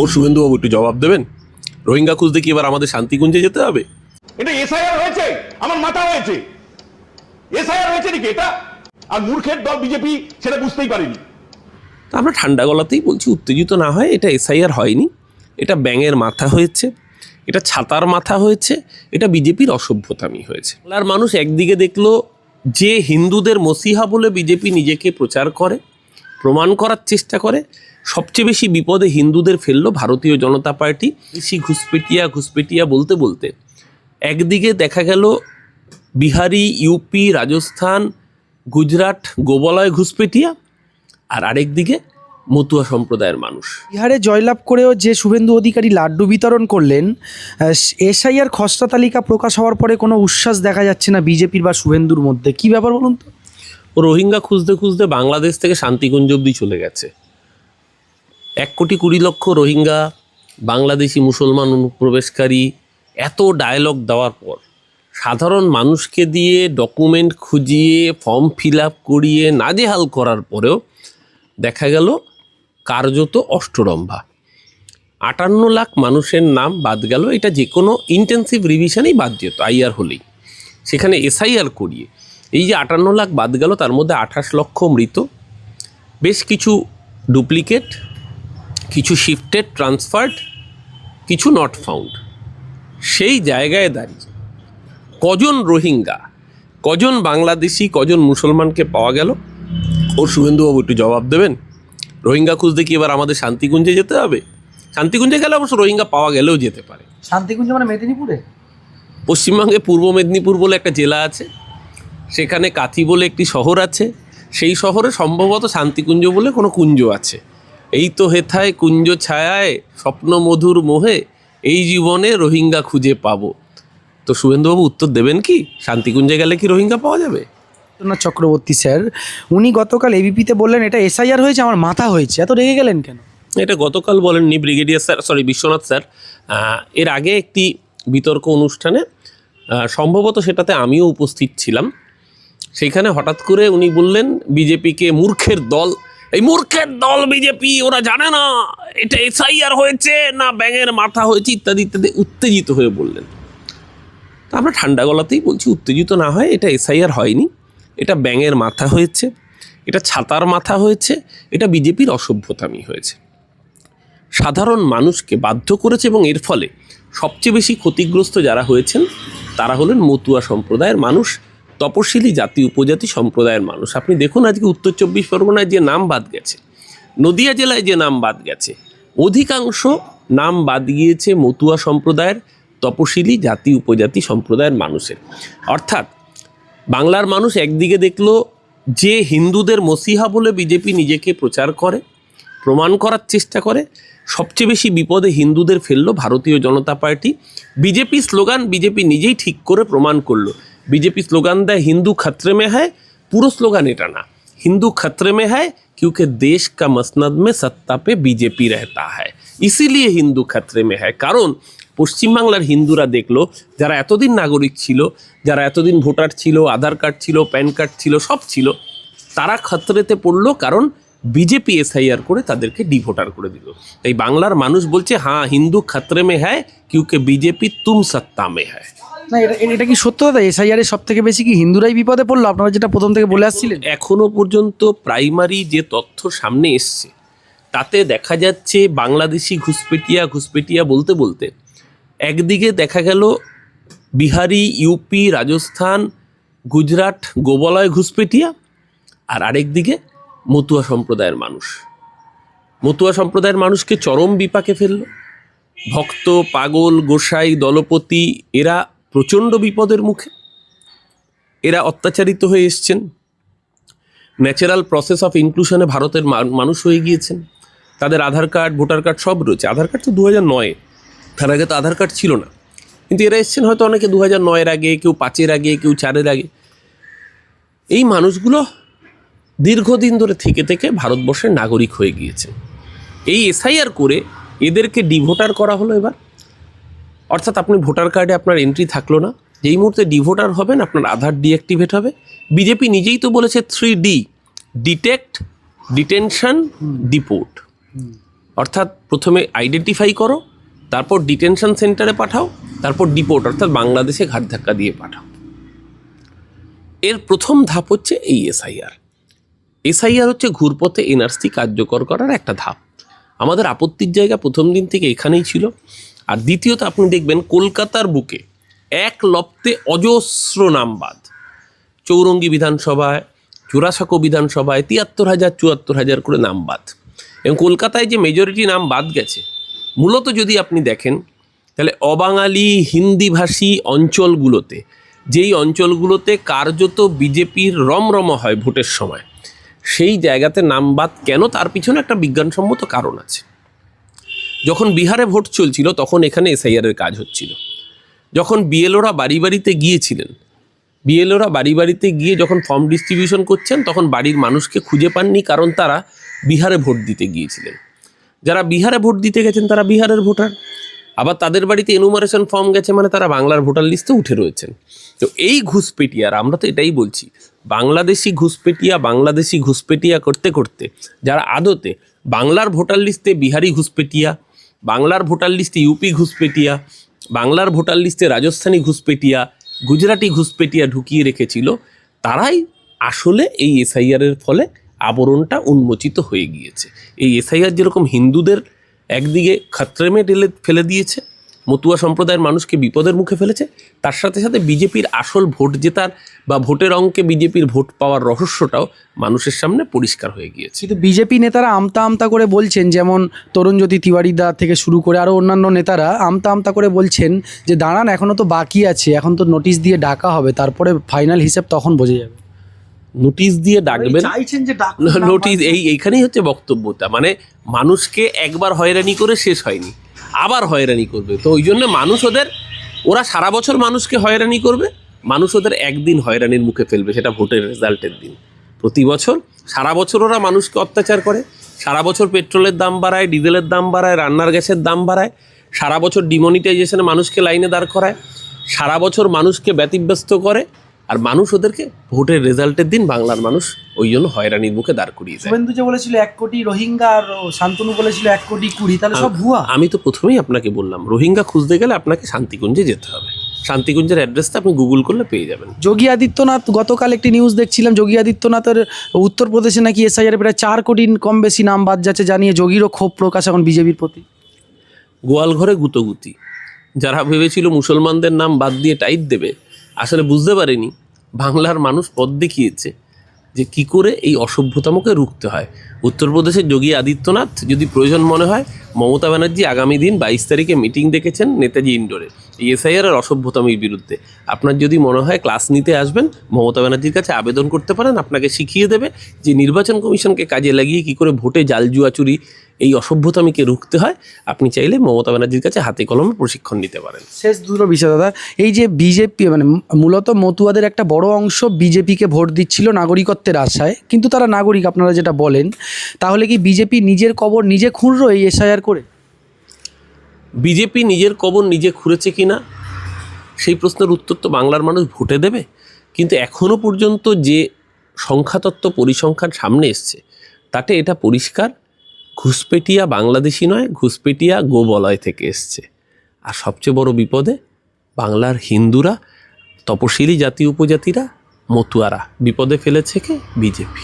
ও শুভেন্দুবাবু একটু জবাব দেবেন? রোহিঙ্গা খুঁজতে কি এবার আমাদের শান্তিগুঞ্জে যেতে হবে? এটা এসআইআর হয়েছে আমার মাথা হয়েছে। এসআইআর হয়েছে নাকি এটা? আর মূর্খের দল বিজেপি সেটা বুঝতেই পারেনি। আমরা ঠান্ডা গলাতেই বলছি উত্তেজিত না হয় এটা এসআইআর হয়নি। এটা ব্যাঙের মাথা হয়েছে এটা ছাতার মাথা হয়েছে এটা বিজেপির অসভ্যতামি হয়েছে। বাংলার মানুষ একদিকে দেখল যে হিন্দুদের মসিহা বলে বিজেপি নিজেকে প্রচার করে প্রমাণ করার চেষ্টা করে সবচেয়ে বেশি বিপদে হিন্দুদের ফেলল ভারতীয় জনতা পার্টি। বেশি ঘুসপেটিয়া ঘুসপেটিয়া বলতে বলতে একদিকে দেখা গেল বিহারি ইউপি রাজস্থান গুজরাট গোবলয় ঘুসপেটিয়া আর আরেক দিকে মতুয়া সম্প্রদায়ের মানুষ। বিহারে জয়লাভ করেও যে শুভেন্দু অধিকারী লাড্ডু বিতরণ করলেন এসআইআর খসড়া তালিকা প্রকাশ হওয়ার পরে কোনো উচ্ছ্বাস দেখা যাচ্ছে না বিজেপির বা শুভেন্দুর মধ্যে। কি ব্যাপার বলুন তো? রোহিঙ্গা খুঁজতে খুঁজতে বাংলাদেশ থেকে শান্তিকুঞ্জ অব্দি চলে গেছে। এক কোটি কুড়ি লক্ষ রোহিঙ্গা, বাংলাদেশি মুসলমান অনুপ্রবেশকারী এত ডায়লগ দেওয়ার পর সাধারণ মানুষকে দিয়ে ডকুমেন্ট খুঁজিয়ে ফর্ম ফিল আপ করিয়ে নাজেহাল করার পরেও দেখা গেল কার্যত অষ্টরম্ভা। আটান্ন লাখ মানুষের নাম বাদ গেল, এটা যে কোনো ইন্টেন্সিভ রিভিশনেই বাদ যেত, আইআর হলেই। সেখানে এসআইআর করিয়ে, এই যে আটান্ন লাখ বাদ গেল, তার মধ্যে আঠাশ লক্ষ মৃত। বেশ কিছু ডুপ্লিকেট কিছু শিফটেড ট্রান্সফার্ড কিছু নট ফাউন্ড সেই জায়গায় দাঁড়িয়ে কজন রোহিঙ্গা কজন বাংলাদেশি কজন মুসলমানকে পাওয়া গেল? ও শুভেন্দুবাবু একটু জবাব দেবেন। রোহিঙ্গা খুঁজতে কি এবার আমাদের শান্তিকুঞ্জে যেতে হবে? শান্তিকুঞ্জে গেলে অবশ্য রোহিঙ্গা পাওয়া গেলেও যেতে পারে। শান্তিকুঞ্জ মানে মেদিনীপুরে? পশ্চিমবঙ্গে পূর্ব মেদিনীপুর বলে একটা জেলা আছে। সেখানে কাথি বলে একটি শহর আছে। সেই শহরে সম্ভবত শান্তিকুঞ্জ বলে কোনো কুঞ্জ আছে। এই তো হেথায় কুঞ্জ ছায়ায় স্বপ্ন মধুর মোহে এই জীবনে রোহিঙ্গা খুঁজে পাবো। তো শুভেন্দুবাবু উত্তর দেবেন কি? শান্তিকুঞ্জে গেলে কি রোহিঙ্গা পাওয়া যাবে? বিশ্বনাথ চক্রবর্তী স্যার উনি গতকাল এবিপিতে বললেন এটা এসআইআর হয়েছে আমার মাথা হয়েছে। এত রেগে গেলেন কেন? এটা গতকাল বলেননি brigadier sir sorry Biswanath sir. এর আগে একটি বিতর্ক অনুষ্ঠানে সম্ভবত সেটাতে আমিও উপস্থিত ছিলাম। সেইখানে হঠাৎ করে উনি বললেন বিজেপিকে মূর্খের দল এই মূর্খের দল বিজেপি ওরা জানে না। এটা এসআইআর হয়েছে না ব্যাঙের মাথা হয়েছে, ইত্যাদি ইত্যাদি। উত্তেজিত হয়ে বললেন। তা আমরা ঠান্ডা গলাতেই বলছি, উত্তেজিত না হয় এটা এসআইআর হয়নি। এটা ব্যাঙের মাথা হয়েছে, এটা ছাতার মাথা হয়েছে, এটা বিজেপির অসভ্যতামি হয়েছে। সাধারণ মানুষকে বাধ্য করেছে এবং এর ফলে সবচেয়ে বেশি ক্ষতিগ্রস্ত যারা হয়েছেন, তারা হলেন মতুয়া সম্প্রদায়ের মানুষ তপশিলি জাতি, উপজাতি সম্প্রদায়ের মানুষ। আপনি দেখুন আজকে উত্তর চব্বিশ পরগনায় যে নাম বাদ গেছে, নদিয়া জেলায় যে নাম বাদ গেছে, অধিকাংশ নাম বাদ গিয়েছে মতুয়া সম্প্রদায়ের, তপশিলি জাতি, উপজাতি সম্প্রদায়ের মানুষের। অর্থাৎ বাংলার মানুষ একদিকে দেখল যে হিন্দুদের মসিহা বলে বিজেপি নিজেকে প্রচার করে, প্রমাণ করার চেষ্টা করে, সবচেয়ে বেশি বিপদে হিন্দুদের ফেলল Bharatiya Janata party. BJP slogan BJP নিজেই ঠিক করে প্রমাণ করল বিজেপি স্লোগান দেয় হিন্দু খতরে মে হ্যায় পুরো স্লোগান এটা না हिंदू खतरे में है क्योंकि देश का मसनद में सत्ता पे बीजेपी रहता है इसीलिए হিন্দু खतरे में है কারণ পশ্চিমবাংলার হিন্দুরা দেখলো যারা এতদিন নাগরিক ছিল যারা এতদিন ভোটার ছিল আধার কার্ড ছিল প্যান কার্ড ছিল সব ছিল তারা খতরেতে পড়লো কারণ বিজেপি এসআইআর করে তাদেরকে ডিভোটার করে দিল তাই বাংলার মানুষ বলছে হ্যাঁ হিন্দু খতরে মে হ্যায় কিউকে বিজেপি তুম সত্তা মে হ্যায় না, এটা এটা কি সত্য কথা এসআইআর সব থেকে বেশি কি হিন্দুরাই বিপদে পড়ল? আপনারা যেটা প্রথম থেকে বলে আসছিলেন। এখনও পর্যন্ত প্রাইমারি যে তথ্য সামনে এসছে, তাতে দেখা যাচ্ছে বাংলাদেশি ঘুসপেটিয়া ঘুসপেটিয়া বলতে বলতে একদিকে দেখা গেল বিহারি ইউপি রাজস্থান, গুজরাট, গোবলয় ঘুসপেটিয়া আর আরেক দিকে মতুয়া সম্প্রদায়ের মানুষ। মতুয়া সম্প্রদায়ের মানুষকে চরম বিপাকে ফেলল। ভক্ত, পাগল, গোসাই, দলপতি, এরা প্রচণ্ড বিপদের মুখে এরা অত্যাচারিত হয়ে এসছেন। ন্যাচারাল প্রসেস অফ ইনক্লুশনে ভারতের মানুষ হয়ে গিয়েছেন। তাদের আধার কার্ড, ভোটার কার্ড সব রয়েছে। আধার কার্ড তো দু হাজার নয়ে। তার আগে তো আধার কার্ড ছিল না। কিন্তু এরা এসছেন হয়তো অনেকে দু হাজার নয়ের আগে, কেউ পাঁচের আগে, কেউ চারের আগে। এই মানুষগুলো দীর্ঘদিন ধরে থেকে থেকে ভারতবর্ষের নাগরিক হয়ে গিয়েছে। এই এসআইআর করে এদেরকে ডিভোটার করা হলো এবার। অর্থাৎ আপনি ভোটার কার্ডে আপনার এন্ট্রি থাকল না, যেই মুহূর্তে ডিভোটার হবেন, আপনার আধার ডিঅ্যাক্টিভেট হবে। বিজেপি নিজেই তো বলেছে three D detect detention deport অর্থাৎ প্রথমে আইডেন্টিফাই করো, তারপর ডিটেনশন সেন্টারে পাঠাও, তারপর ডিপোর্ট অর্থাৎ বাংলাদেশে ঘাট ধাক্কা দিয়ে পাঠাও। এর প্রথম ধাপ হচ্ছে এই এসআইআর এসআইআর হচ্ছে ঘুরপথে এনআরসি কার্যকর করার একটা ধাপ। আমাদের আপত্তির জায়গা প্রথম দিন থেকে এখানেই ছিল। আর দ্বিতীয়ত আপনি দেখবেন কলকাতার বুকে এক লপ্তে অজস্র নামবাদ চৌরঙ্গি বিধানসভায় জোড়াসাঁকো বিধানসভায় তিয়াত্তর হাজার, চুয়াত্তর হাজার করে নামবাদ এবং কলকাতায় যে মেজরিটি নাম বাদ গেছে, মূলত যদি আপনি দেখেন, তাহলে অবাঙালি হিন্দিভাষী অঞ্চলগুলোতে, যেই অঞ্চলগুলোতে কার্যত বিজেপির রমরম হয় ভোটের সময়, সেই জায়গাতে নামবাদ কেন? তার পিছনে একটা বিজ্ঞানসম্মত কারণ আছে। যখন বিহারে ভোট চলছিল, তখন এখানে এসআইআরের কাজ হচ্ছিল। যখন বিএলওরা বাড়ি বাড়িতে গিয়েছিলেন বিএলওরা বাড়ি বাড়িতে গিয়ে যখন ফর্ম ডিস্ট্রিবিউশন করছেন, তখন বাড়ির মানুষকে খুঁজে পাননি কারণ তারা বিহারে ভোট দিতে গিয়েছিলেন। যারা বিহারে ভোট দিতে গেছেন, তারা বিহারের ভোটার। আবার তাদের বাড়িতে এনুমারেশন ফর্ম গেছে মানে তারা বাংলার ভোটার লিস্টে উঠে রয়েছেন। তো এই ঘুষপেটিয়ার আমরা তো এটাই বলছি, বাংলাদেশি ঘুষপেটিয়া বাংলাদেশি ঘুষপেটিয়া করতে করতে, যারা আদতে বাংলার ভোটার লিস্টে বিহারি ঘুষপেটিয়া বাংলার ভোটার লিস্টে ইউপি ঘুষপেটিয়া, বাংলার ভোটার লিস্টে রাজস্থানী ঘুষপেটিয়া, গুজরাটি ঘুষপেটিয়া ঢুকিয়ে রেখেছিল, তারাই আসলে এই এসআইআরের ফলে আবরণটা উন্মোচিত হয়ে গিয়েছে। এই এসআইআর যেরকম হিন্দুদের একদিকে খাত্রেমে ঢেলে ফেলে দিয়েছে মতুয়া সম্প্রদায়ের মানুষকে বিপদের মুখে ফেলেছে। তার সাথে সাথে বিজেপির আসল ভোট জেতার বা ভোটের অঙ্কে বিজেপির ভোট পাওয়ার রহস্যটাও মানুষের সামনে পরিষ্কার হয়ে গিয়েছে। কিন্তু বিজেপি নেতারা আমতা আমতা করে বলছেন যেমন তরুণজ্যোতি তিওয়ারি দা থেকে শুরু করে আরও অন্যান্য নেতারা আমতা আমতা করে বলছেন যে দাঁড়ান এখনও তো বাকি আছে এখন তো নোটিশ দিয়ে ডাকা হবে তারপরে ফাইনাল হিসেব তখন বোঝা যাবে। নোটিশ দিয়ে ডাকবেন? চাইছেন যে ডাক নোটিশ এই এইখানেই হচ্ছে বক্তব্যটা। মানে মানুষকে একবার হয়রানি করে শেষ হয়নি। আবার হয়রানি করবে। তো ওই জন্য মানুষ ওদের, ওরা সারা বছর মানুষকে হয়রানি করবে, মানুষ ওদের একদিন হয়রানির মুখে ফেলবে, সেটা ভোটের রেজাল্টের দিন। প্রতি বছর, সারা বছর ওরা মানুষকে অত্যাচার করে, সারা বছর পেট্রোলের দাম বাড়ায়, ডিজেলের দাম বাড়ায়, রান্নার গ্যাসের দাম বাড়ায়, সারা বছর ডিমনিটাইজেশনে মানুষকে লাইনে দাঁড় করায়, সারা বছর মানুষকে ব্যতিব্যস্ত করে আর মানুষ ওদেরকে ভোটের রেজাল্টের দিন বাংলার মানুষ ওই জন্য হয়রানির মুখে দাঁড় করিয়ে দেয় শুভেন্দু যে বলেছিল এক কোটি রোহিঙ্গা আর শান্তনু বলেছিল এক কোটি কুড়ি তাহলে সব ভুয়া। আমি তো প্রথমেই আপনাকে বললাম রোহিঙ্গা খুঁজতে গেলে আপনাকে শান্তিকুঞ্জে যেতে হবে। শান্তিকুঞ্জের অ্যাড্রেসটা আপনি গুগল করলে পেয়ে যাবেন। যোগী আদিত্যনাথ গতকাল একটি নিউজ দেখছিলাম যোগী আদিত্যনাথের উত্তরপ্রদেশে নাকি এসআইআর প্রায় চার কোটি কম বেশি নাম বাদ যাচ্ছে জানিয়ে যোগীরও ক্ষোভ প্রকাশ এখন বিজেপির প্রতি। গোয়াল ঘরে গুতগুতি যারা ভেবেছিল মুসলমানদের নাম বাদ দিয়ে টাইট দেবে আসলে বুঝতে পারিনি, বাংলার মানুষ পথ দেখিয়েছে যে কি করে এই অসভ্যতামকে রুখতে হয়। উত্তরপ্রদেশের যোগী আদিত্যনাথ যদি প্রয়োজন মনে হয়, মমতা ব্যানার্জি আগামী দিন বাইশ তারিখে মিটিং ডেকেছেন নেতাজি ইন্ডোরে। এই এসআইআর আর অসভ্যতামির বিরুদ্ধে। আপনার যদি মনে হয় ক্লাস নিতে আসবেন, মমতা ব্যানার্জির কাছে আবেদন করতে পারেন, আপনাকে শিখিয়ে দেবে যে নির্বাচন কমিশনকে কাজে লাগিয়ে কি করে ভোটে জাল জুয়াচুরি এই অসভ্যতামিকে রুখতে হয়। আপনি চাইলে মমতা ব্যানার্জির কাছে হাতে কলমে প্রশিক্ষণ নিতে পারেন। শেষ দুটো বিষয়, দাদা। এই যে বিজেপি মানে মূলত মতুয়াদের একটা বড় অংশ বিজেপিকে ভোট দিচ্ছিল নাগরিকত্বের আশায়, কিন্তু তারা নাগরিক, আপনারা যেটা বলেন, তাহলে কি বিজেপি নিজের কবর নিজে খুঁড়লো এই এসআইআর করে? বিজেপি নিজের কবর নিজে খুঁড়েছে কি না সেই প্রশ্নের উত্তর তো বাংলার মানুষ ভোটে দেবে। কিন্তু এখনও পর্যন্ত যে সংখ্যাতত্ত্ব পরিসংখ্যান সামনে এসছে, তাতে এটা পরিষ্কার ঘুষপেটিয়া বাংলাদেশি নয় ঘুষপেটিয়া গোবলয় থেকে এসছে। আর সবচেয়ে বড় বিপদে বাংলার হিন্দুরা, তপশিলি জাতি, উপজাতিরা, মতুয়ারা বিপদে ফেলেছে কে? বিজেপি